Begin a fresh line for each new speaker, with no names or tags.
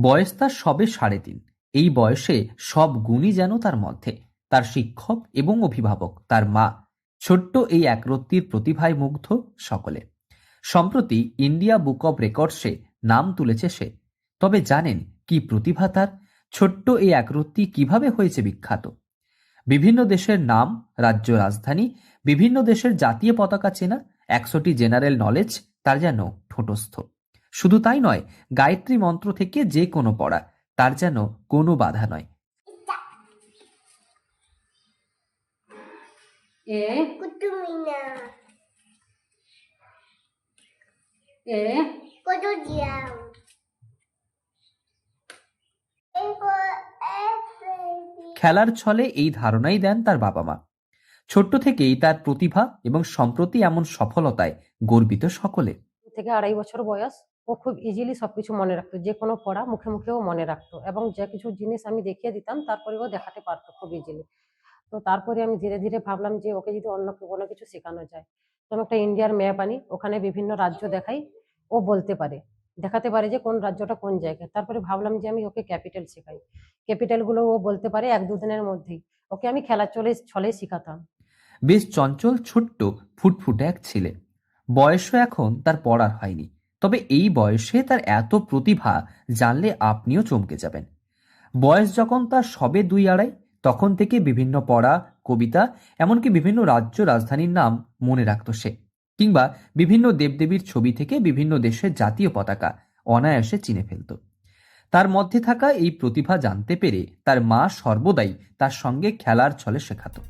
বয়স তার সবে সাড়ে তিন। এই বয়সে সব গুণই যেন তার মধ্যে। তার শিক্ষক এবং অভিভাবক, তার মা, ছোট্ট এই একরত্তির প্রতিভায় মুগ্ধ সকলে। সম্প্রতি ইন্ডিয়া বুক অব রেকর্ডসে নাম তুলেছে সে। তবে জানেন কি প্রতিভা তার? ছোট্ট এই একরত্তি কীভাবে হয়েছে বিখ্যাত? বিভিন্ন দেশের নাম, রাজ্য রাজধানী, বিভিন্ন দেশের জাতীয় পতাকা চেনা একশোটি জেনারেল নলেজ তার যেন ঠোঁটস্থ। শুধু তাই নয় গায়ত্রী মন্ত্র থেকে যে কোনো পড়া তার যেন কোনো বাধা নয়। খেলার ছলে এই ধারণাই দেন তার বাবা মা। ছোট্ট থেকেই তার প্রতিভা এবং সম্প্রতি এমন সফলতায় গর্বিত সকলে।
থেকে আড়াই বছর বয়স, ও খুব ইজিলি সবকিছু মনে রাখতো। যে কোনো পড়া মুখে মুখেও মনে রাখতো এবং যে কিছু জিনিস আমি দেখিয়ে দিতাম তারপরে ও দেখাতে পারতো খুব ইজিলি তো তারপরে আমি ধীরে ধীরে ভাবলাম যে ওকে যদি অন্য কোনো কিছু শেখানো যায়, তো আমি একটা ইন্ডিয়ার ম্যাপ আনি, ওখানে বিভিন্ন রাজ্য দেখাই, ও বলতে পারে। দেখাতে পারে যে কোন রাজ্যটা কোন জায়গায়। তারপরে ভাবলাম যে আমি ওকে ক্যাপিটাল শেখাই। ক্যাপিটালগুলো ও বলতে পারে এক দুদিনের মধ্যেই। ওকে আমি খেলার চলে, ছলে শেখাতাম।
বেশ চঞ্চল, ছোট্ট, ফুটফুটে এক ছেলে। বয়সও এখন তার পড়ার হয়নি। তবে এই বয়সে তার এত প্রতিভা জানলে আপনিও চমকে যাবেন। বয়স যখন তার সবে দুই আড়াই, তখন থেকে বিভিন্ন পড়া, কবিতা, এমনকি বিভিন্ন রাজ্য রাজধানীর নাম মনে রাখত সে। কিংবা বিভিন্ন দেবদেবীর ছবি থেকে বিভিন্ন দেশের জাতীয় পতাকা অনায়াসে চিনে ফেলত। তার মধ্যে থাকা এই প্রতিভা জানতে পেরে তার মা সর্বদাই তার সঙ্গে খেলার ছলে শেখাতো।